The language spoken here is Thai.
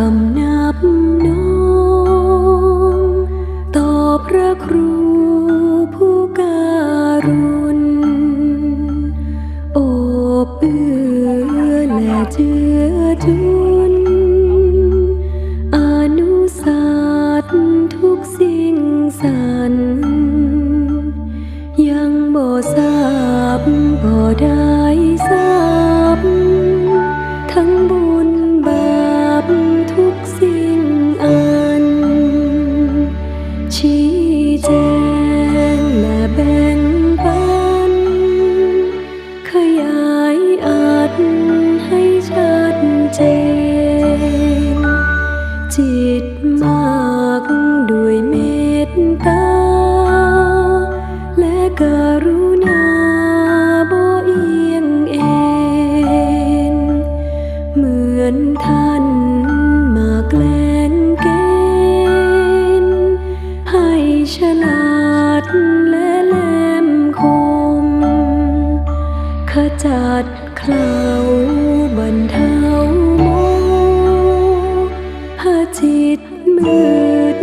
คำนับน้องต่อพระครูผู้การุณโอบเอื้อและเจือจุน อนุสัตทุกสิ่งสัน ยังบ่ทราบบ่ได้ ให้ชัดเจน จิตมากด้วยเมตตา และกรุณาบ่เอียงเอ็นเหมือนท่านมาแกล้งเกณฑ์ให้ฉลาดและแหลมคม ขจัด เลาบรรเทาโมหะจิตมืด